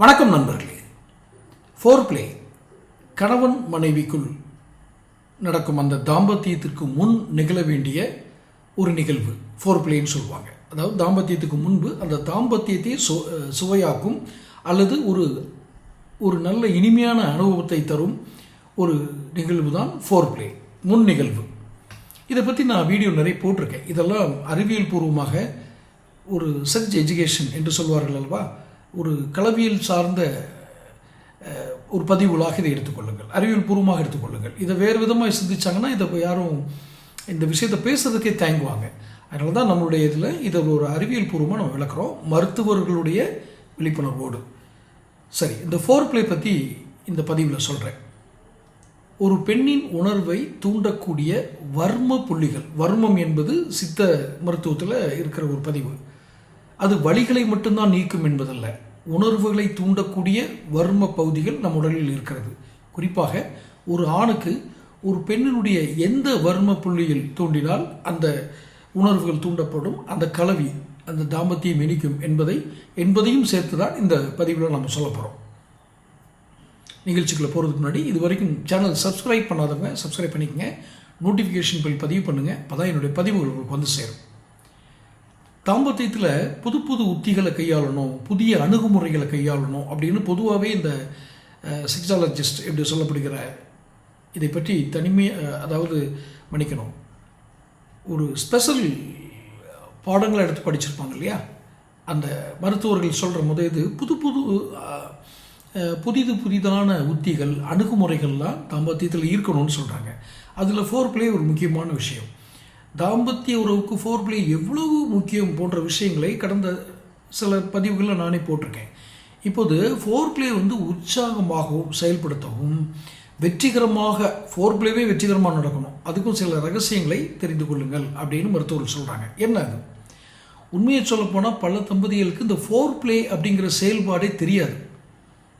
வணக்கம் நண்பர்களே. Four play கணவன் மனைவிக்குள் நடக்கும் அந்த தாம்பத்தியத்திற்கு முன் நிகழ வேண்டிய ஒரு நிகழ்வு. ஃபோர் பிளேன்னு சொல்லுவாங்க. அதாவது தாம்பத்தியத்துக்கு முன்பு அந்த தாம்பத்தியத்தை சு சுவையாக்கும் அல்லது ஒரு ஒரு நல்ல இனிமையான அனுபவத்தை தரும் ஒரு நிகழ்வு தான் ஃபோர் பிளே முன் நிகழ்வு. இதை பற்றி நான் வீடியோ நிறைய போட்டிருக்கேன். இதெல்லாம் அறிவியல் பூர்வமாக ஒரு சர்ச் எஜுகேஷன் என்று சொல்வார்கள் அல்லவா? ஒரு கலவியல் சார்ந்த ஒரு பதிவுகளாக இதை எடுத்துக்கொள்ளுங்கள் அறிவியல் பூர்வமாக எடுத்துக்கொள்ளுங்கள் இதை வேறு விதமாக சிந்திச்சாங்கன்னா இதை யாரும் இந்த விஷயத்தை பேசுறதுக்கே தயங்குவாங்க. அதனால தான் நம்மளுடைய இதில் இதை ஒரு அறிவியல் பூர்வமாக நம்ம விளக்குறோம். மருத்துவர்களுடைய விழிப்புணர்வோடு. சரி இந்த ஃபோர் பிளே பற்றி இந்த பதிவில் சொல்கிறேன் ஒரு பெண்ணின் உணர்வை தூண்டக்கூடிய வர்ம புள்ளிகள் வர்மம் என்பது சித்த மருத்துவத்தில் இருக்கிற ஒரு பதிவு. அது வழிகளை மட்டும்தான் நீக்கும் என்பதல்ல. உணர்வுகளை தூண்டக்கூடிய வர்ம பகுதிகள் நம் உடலில் இருக்கிறது. குறிப்பாக ஒரு ஆணுக்கு ஒரு பெண்ணினுடைய எந்த வர்ம புள்ளியில் தூண்டினால் அந்த உணர்வுகள் தூண்டப்படும் அந்த கலவி அந்த தாம்பத்தியம் இனிக்கும் என்பதை என்பதையும் சேர்த்து தான் இந்த பதிவில் நம்ம சொல்ல போகிறோம் நிகழ்ச்சிக்குள்ள போகிறதுக்கு முன்னாடி இது வரைக்கும் சேனல் சப்ஸ்கிரைப் பண்ணாதவங்க சப்ஸ்கிரைப் பண்ணிக்கங்க. நோட்டிஃபிகேஷன் பில் பதிவு பண்ணுங்கள் அப்போ தான் என்னுடைய பதிவுகள் உங்களுக்கு வந்து சேரும். தாம்பத்தியத்தில் புது புது உத்திகளை கையாளணும் புதிய அணுகுமுறைகளை கையாளணும் அப்படின்னு பொதுவாகவே இந்த செக்ஸாலஜிஸ்ட் எப்படி சொல்லப்படுகிற இதை பற்றி தனிமை அதாவது மன்னிக்கணும். ஒரு ஸ்பெஷல் பாடங்களை எடுத்து படிச்சிருப்பாங்க இல்லையா? அந்த மருத்துவர்கள் சொல்கிற முத இது புது புது புதிது புதிதான உத்திகள் அணுகுமுறைகள்லாம் தாம்பத்தியத்தில் இருக்கணும்னு சொல்கிறாங்க அதில் ஃபோர் பிளே ஒரு முக்கியமான விஷயம். தாம்பத்திய உறவுக்கு ஃபோர் பிளே எவ்வளவு முக்கியம் போன்ற விஷயங்களை கடந்த சில பதிவுகளில் நானே போட்டிருக்கேன். இப்போது ஃபோர் பிளே வந்து உற்சாகமாகவும் செயல்படுத்தவும் வெற்றிகரமாக ஃபோர் பிளேவே வெற்றிகரமாக நடக்கணும். அதுக்கும் சில ரகசியங்களை தெரிந்து கொள்ளுங்கள் அப்படின்னு மருத்துவர்கள் சொல்கிறாங்க என்ன அது? உண்மையை சொல்லப்போனால் பல தம்பதிகளுக்கு இந்த ஃபோர் பிளே அப்படிங்கிற செயல்பாடே தெரியாது.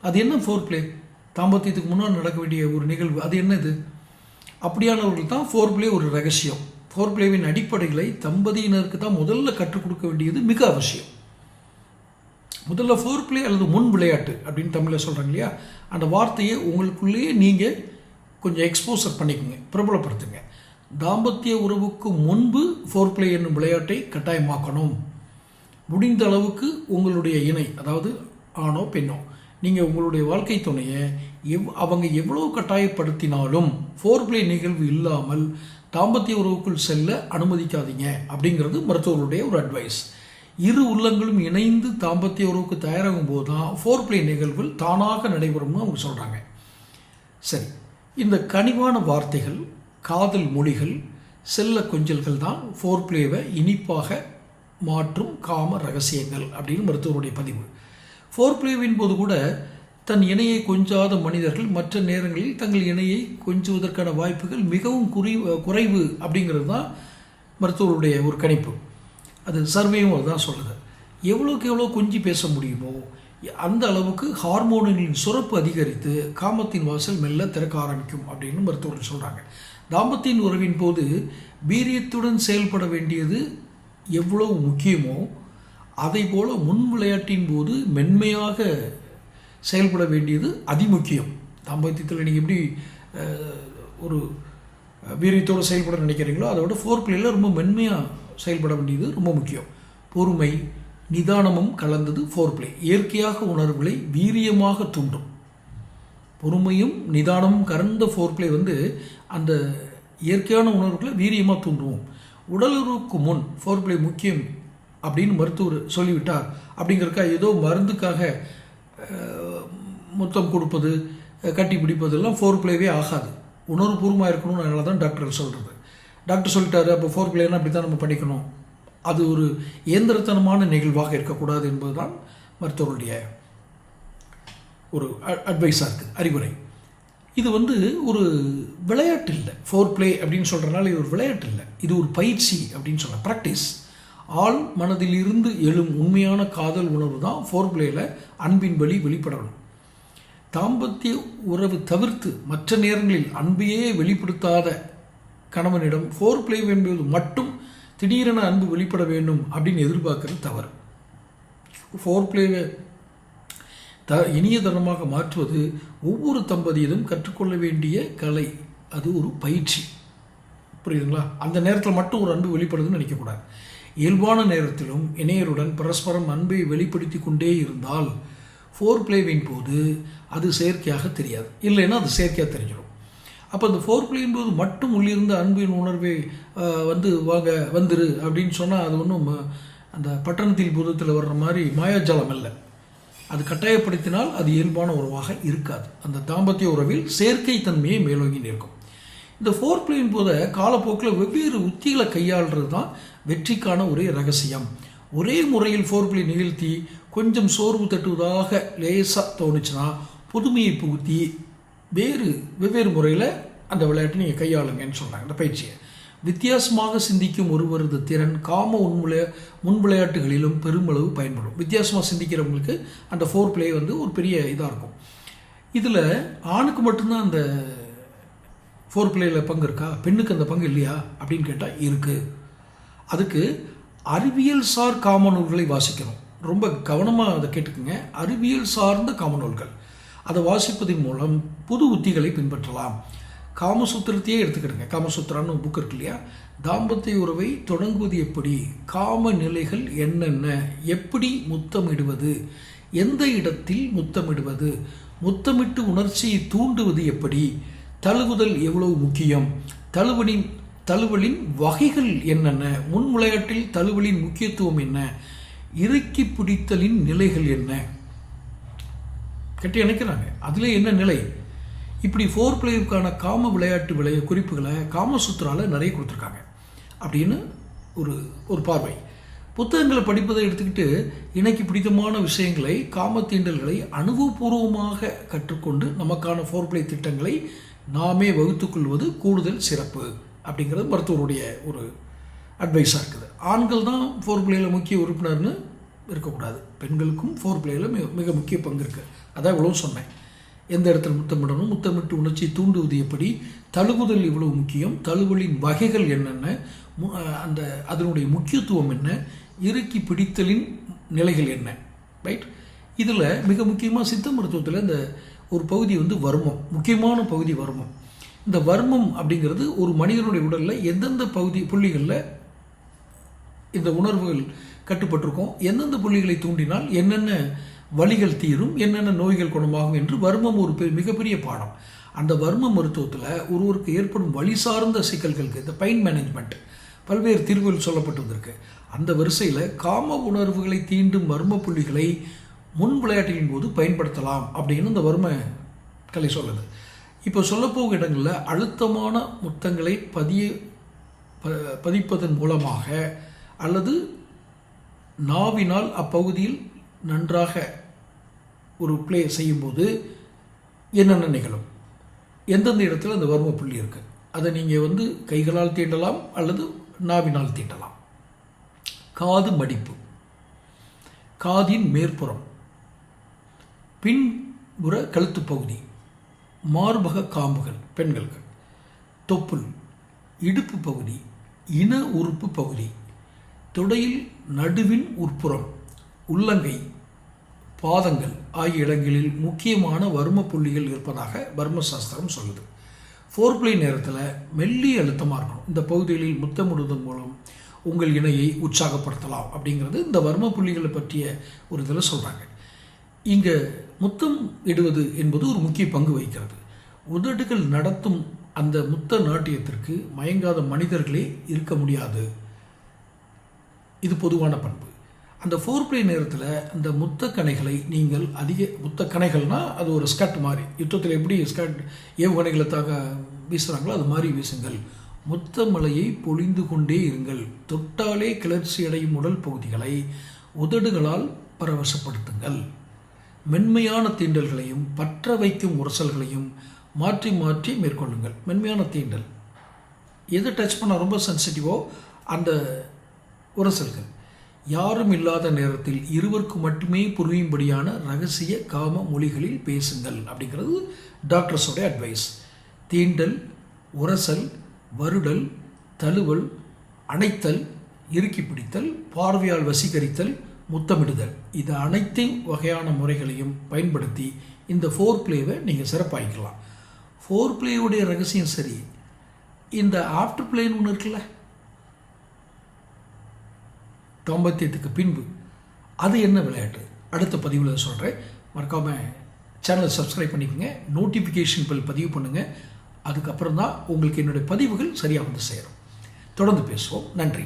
அது என்ன ஃபோர் பிளே தாம்பத்தியத்துக்கு முன்னால் நடக்க வேண்டிய ஒரு நிகழ்வு அது என்னது? அப்படியானவர்கள் தான் ஃபோர் பிளே ஒரு ரகசியம். ஃபோர் பிளேவின் அடிப்படைகளை தம்பதியினருக்கு தான் முதல்ல கற்றுக் கொடுக்க வேண்டியது மிக அவசியம். முதல்ல ஃபோர் பிளே அல்லது முன் விளையாட்டு அப்படின்னு தமிழில் சொல்கிறாங்க இல்லையா? அந்த வார்த்தையை உங்களுக்குள்ளேயே நீங்கள் கொஞ்சம் எக்ஸ்போசர் பண்ணிக்கோங்க பிரபலப்படுத்துங்க. தாம்பத்திய உறவுக்கு முன்பு ஃபோர் பிளே என்னும் விளையாட்டை கட்டாயமாக்கணும். முடிந்த அளவுக்கு உங்களுடைய இணை அதாவது ஆணோ பெண்ணோ நீங்கள் உங்களுடைய வாழ்க்கை துணையை எவ் அவங்க எவ்வளோ கட்டாயப்படுத்தினாலும் ஃபோர் பிளே நிகழ்வு இல்லாமல் தாம்பத்திய உறவுக்குள் செல்ல அனுமதிக்காதீங்க அப்படிங்கிறது மருத்துவர்களுடைய ஒரு அட்வைஸ் இரு உள்ளங்களும் இணைந்து தாம்பத்திய உறவுக்கு தயாராகும் போது தான் ஃபோர் பிளே நிகழ்வுகள் தானாக நடைபெறும்னு அவங்க சொல்கிறாங்க சரி இந்த கனிவான வார்த்தைகள் காதல் மொழிகள் செல்ல கொஞ்சல்கள் தான் ஃபோர் பிளேவை இனிப்பாக மாற்றும் காம ரகசியங்கள் அப்படின்னு மருத்துவருடைய பதிவு. ஃபோர் பிளேவின் போது கூட தன் இணையை கொஞ்சாத மனிதர்கள் மற்ற நேரங்களில் தங்கள் இணையை கொஞ்சுவதற்கான வாய்ப்புகள் மிகவும் குறி குறைவு அப்படிங்கிறது தான் மருத்துவருடைய ஒரு கணிப்பு. அது சர்வேயும் அதுதான் சொல்லுது. எவ்வளோக்கு எவ்வளோ கொஞ்சி பேச முடியுமோ அந்த அளவுக்கு ஹார்மோன்களின் சுரப்பு அதிகரித்து காமத்தின் வாசல் மெல்ல திறக்க ஆரம்பிக்கும் அப்படின்னு மருத்துவர்கள் சொல்கிறாங்க தாம்பத்தின் உறவின் போது வீரியத்துடன் செயல்பட வேண்டியது எவ்வளவு முக்கியமோ அதை போல் முன் விளையாட்டின் போது மென்மையாக செயல்பட வேண்டியது அதிமுக்கியம். தாம்பத்தியத்தில் நீங்கள் எப்படி ஒரு வீரியத்தோடு செயல்பட நினைக்கிறீங்களோ அதோட ஃபோர் பிளேயில் ரொம்ப மென்மையாக செயல்பட வேண்டியது ரொம்ப முக்கியம். பொறுமை நிதானமும் கலந்தது ஃபோர் பிளே இயற்கையாக உணர்வுகளை வீரியமாக தூண்டும். பொறுமையும் நிதானமும் கலந்த ஃபோர் பிளே வந்து அந்த இயற்கையான உணர்வுகளை வீரியமாக தூண்டுவோம். உடலுறவுக்கு முன் ஃபோர் பிளே முக்கியம் அப்படின்னு மருத்துவர் சொல்லிவிட்டார். அப்படிங்கிறக்கா ஏதோ மருந்துக்காக முத்தம் கொடுப்பது கட்டி பிடிப்பதெல்லாம் ஃபோர் பிளேவே ஆகாது. உணர்வுபூர்வமாக இருக்கணும்னு அதனால தான் டாக்டர் சொல்கிறது டாக்டர் சொல்லிட்டாரு அப்போ ஃபோர் பிளேனா அப்படி தான் நம்ம பண்ணிக்கணும் அது ஒரு இயந்திரத்தனமான நிகழ்வாக இருக்கக்கூடாது என்பதுதான் மருத்துவருடைய ஒரு அட்வைஸாக இருக்குது அறிவுரை. இது வந்து ஒரு விளையாட்டு இல்லை. ஃபோர் பிளே அப்படின்னு சொல்கிறனால இது ஒரு விளையாட்டு இல்லை. இது ஒரு பயிற்சி அப்படின்னு சொல்ல ப்ராக்டிஸ் ஆள் மனதில் இருந்து எழும் உண்மையான காதல் உணர்வு தான் ஃபோர் பிளேயில் அன்பின் வழி வெளிப்படணும். தாம்பத்திய உறவு தவிர்த்து மற்ற நேரங்களில் அன்பையே வெளிப்படுத்தாத கணவனிடம் ஃபோர் பிளே என்பது மட்டும் திடீரென அன்பு வெளிப்பட வேண்டும் அப்படின்னு எதிர்பார்க்கறது தவறு. ஃபோர் பிளேவை த இனியதனமாக மாற்றுவது ஒவ்வொரு தம்பதியிலும் கற்றுக்கொள்ள வேண்டிய கலை. அது ஒரு பயிற்சி. புரியுதுங்களா? அந்த நேரத்தில் மட்டும் ஒரு அன்பு வெளிப்படுதுன்னு நினைக்கக்கூடாது. இயல்பான நேரத்திலும் இணையருடன் பரஸ்பரம் அன்பை வெளிப்படுத்தி கொண்டே இருந்தால் ஃபோர் பிளேவின் போது அது செயற்கையாக தெரியாது. இல்லைன்னா அது செயற்கையாக தெரிஞ்சிடும். அப்போ அந்த ஃபோர் பிளேயின் போது மட்டும் உள்ளிருந்த அன்பின் உணர்வை வந்து வாங்க வந்துரு அப்படின்னு சொன்னால் அது ஒன்றும் அந்த பட்டணத்தில் பூதத்தில் வர்ற மாதிரி மாயாஜாலம் இல்லை அது கட்டாயப்படுத்தினால் அது இயல்பான உறவாக இருக்காது. அந்த தாம்பத்திய உறவில் செயற்கை தன்மையை மேலோங்கி நிற்கும். இந்த ஃபோர் பிளேயின் போத காலப்போக்கில் வெவ்வேறு உத்திகளை கையாளுறது தான் வெற்றிக்கான ஒரே ரகசியம். ஒரே முறையில் ஃபோர் பிளே நிகழ்த்தி கொஞ்சம் சோர்வு தட்டுவதாக லேசாக தோணுச்சுன்னா புதுமையை புகுத்தி வேறு வெவ்வேறு முறையில் அந்த விளையாட்டை நீங்கள் கையாளுங்கன்னு சொல்கிறாங்க அந்த பயிற்சியை. வித்தியாசமாக சிந்திக்கும் ஒருவரது திறன் காம உண்முலை முன் விளையாட்டுகளிலும் பெருமளவு பயன்படும். வித்தியாசமாக சிந்திக்கிறவங்களுக்கு அந்த ஃபோர் பிளே வந்து ஒரு பெரிய இதாக இருக்கும். இதில் ஆணுக்கு மட்டும்தான் அந்த ஃபோர் பிளேயில் பங்கு இருக்கா? பெண்ணுக்கு அந்த பங்கு இல்லையா? அப்படின்னு கேட்டால் இருக்குது அதுக்கு அறிவியல் சார் காமநூல்களை வாசிக்கணும். ரொம்ப கவனமாக அதை கேட்டுக்குங்க. அறிவியல் சார்ந்த காமநூல்கள் அதை வாசிப்பதன் மூலம் புது உத்திகளை பின்பற்றலாம். காமசூத்திரத்தையே எடுத்துக்கிடுங்க. காமசூத்திரான்னு புக் இருக்கு இல்லையா? தாம்பத்திய உறவை தொடங்குவது எப்படி? காம நிலைகள் என்னென்ன? எப்படி முத்தமிடுவது? எந்த இடத்தில் முத்தமிடுவது? முத்தமிட்டு உணர்ச்சியை தூண்டுவது எப்படி? தழுவுதல் எவ்வளவு முக்கியம்? தழுவலின் தழுவலின் வகைகள் என்னென்ன? முன் விளையாட்டில் தழுவலின் முக்கியத்துவம் என்ன? இறுக்கி பிடித்தலின் நிலைகள் என்ன? கட்டி இணைக்கிறாங்க. அதில் என்ன நிலை? இப்படி ஃபோர் பிளேயருக்கான காம விளையாட்டு விளைய குறிப்புகளை காமசூத்ரால நிறைய கொடுத்துருக்காங்க. அப்படின்னு ஒரு ஒரு பார்வை. புத்தகங்களை படிப்பதை எடுத்துக்கிட்டு இணைக்கு பிடித்தமான விஷயங்களை காமத்தீண்டல்களை அனுபவபூர்வமாக கற்றுக்கொண்டு நமக்கான ஃபோர் பிளே திட்டங்களை நாமே வகுத்துக்கொள்வது கூடுதல் சிறப்பு அப்படிங்கிறது மருத்துவருடைய ஒரு அட்வைஸாக இருக்குது. ஆண்கள் தான் ஃபோர் பிளேயில் முக்கிய உறுப்பினர்னு இருக்கக்கூடாது. பெண்களுக்கும் ஃபோர் பிளேயில் மிக மிக முக்கிய பங்கு இருக்குது அதான் இவ்வளோ சொன்னேன். எந்த இடத்துல முத்தமிடணும்? முத்தமிட்டு உணர்ச்சியை தூண்டுவது எப்படி தழுவுதல் இவ்வளோ முக்கியம். தழுவலின் வகைகள் என்னென்ன? மு- அந்த அதனுடைய முக்கியத்துவம் என்ன? இறுக்கி பிடித்தலின் நிலைகள் என்ன? ரைட் இதில் மிக முக்கியமாக சித்த மருத்துவத்தில் இந்த ஒரு பகுதி வந்து வர்மம் முக்கியமான பகுதி வர்மம். இந்த வர்மம் அப்படிங்கிறது ஒரு மனிதனுடைய உடலில் எந்தெந்த பகுதி புள்ளிகளில் இந்த உணர்வுகள் கட்டுப்பட்டிருக்கும் எந்தெந்த புள்ளிகளை தூண்டினால் என்னென்ன வலிகள் தீரும் என்னென்ன நோய்கள் குணமாகும் என்று வர்மம் ஒரு பெரிய மிகப்பெரிய பாடம். அந்த வர்ம மருத்துவத்தில் ஒருவருக்கு ஏற்படும் வழி சார்ந்த சிக்கல்களுக்கு இந்த பெயின் மேனேஜ்மெண்ட் பல்வேறு தீர்வுகள் சொல்லப்பட்டு வந்திருக்கு. அந்த வரிசையில் காம உணர்வுகளை தீண்டும் வர்ம புள்ளிகளை முன் விளையாட்டின் போது பயன்படுத்தலாம் அப்படின்னு இந்த வறுமை கலை சொல்லுது. இப்போ சொல்லப்போகிற இடங்களில் அழுத்தமான முத்தங்களை பதிய ப- பதிப்பதன் மூலமாக அல்லது நாவினால் அப்பகுதியில் நன்றாக ஒரு ப்ளே செய்யும்போது என்னென்ன நிகழும்? எந்தெந்த இடத்துல அந்த வர்ம புள்ளி இருக்குது அதை நீங்கள் வந்து கைகளால் தீண்டலாம் அல்லது நாவினால் தீண்டலாம். காது மடிப்பு. காதின் மேற்புறம். பின்புற கழுத்து பகுதி மார்பக காம்புகள் பெண்களுக்கு தொப்புள் இடுப்பு பகுதி இன உறுப்பு பகுதி. தொடையில் நடுவின் உட்புறம் உள்ளங்கை பாதங்கள் ஆகிய இடங்களில் முக்கியமான வர்ம புள்ளிகள் இருப்பதாக வர்ம சாஸ்திரம் சொல்லுது. ஃபோர் பிளே நேரத்தில் மெல்லிய அழுத்தமாக இருக்கணும். இந்த பகுதிகளில் முத்தமிடுவதன் மூலம் உங்கள் இணையை உற்சாகப்படுத்தலாம் அப்படிங்கிறது இந்த வர்ம புள்ளிகளை பற்றிய ஒரு இதில் சொல்கிறாங்க இங்கே முத்தம் இடுவது என்பது ஒரு முக்கிய பங்கு வகிக்கிறது. உதடுகள் நடத்தும் அந்த முத்த நாட்டியத்திற்கு மயங்காத மனிதர்களே இருக்க முடியாது. இது பொதுவான பண்பு. அந்த ஃபோர் பிளே நேரத்தில் அந்த முத்த கணைகளை நீங்கள் அதிக முத்த கணைகள்னால் அது ஒரு ஸ்கட் மாதிரி யுத்தத்தில் எப்படி ஸ்கட் ஏவுகணைகளை தாக வீசுகிறாங்களோ அது மாதிரி வீசுங்கள். முத்த மலையை பொழிந்து கொண்டே இருங்கள். தொட்டாலே கிளர்ச்சி அடையும் உடல் பகுதிகளை உதடுகளால் பரவசப்படுத்துங்கள். மென்மையான தீண்டல்களையும் பற்ற வைக்கும் உரசல்களையும் மாற்றி மாற்றி மேற்கொள்ளுங்கள். மென்மையான தீண்டல். எது டச் பண்ண ரொம்ப சென்சிட்டிவோ அந்த உரசல்கள். யாரும் இல்லாத நேரத்தில் இருவருக்கு மட்டுமே புரியும்படியான ரகசிய காம மொழிகளில் பேசுங்கள் அப்படிங்கிறது டாக்டர்ஸோட அட்வைஸ் தீண்டல் உரசல் வருடல் தழுவல் அணைத்தல் இறுக்கி பிடித்தல் பார்வையால் வசீகரித்தல் முத்தமிடுதல். இது அனைத்தையும் வகையான முறைகளையும் பயன்படுத்தி இந்த ஃபோர் பிளேவை நீங்கள் சிறப்பாகிக்கலாம் ஃபோர் பிளேவுடைய ரகசியம் சரி. இந்த ஆஃப்டர் பிளேன்னு ஒன்று இருக்குல்ல? தாம்பத்தியத்துக்கு பின்பு. அது என்ன விளையாட்டு? அடுத்த பதிவில் சொல்கிறேன் மறக்காமல் சேனலை சப்ஸ்கிரைப் பண்ணிக்கோங்க. நோட்டிஃபிகேஷன் பில் பதிவு பண்ணுங்கள் அதுக்கப்புறம் தான் உங்களுக்கு என்னுடைய பதிவுகள் சரியாக வந்து சேரும். தொடர்ந்து பேசுவோம். நன்றி.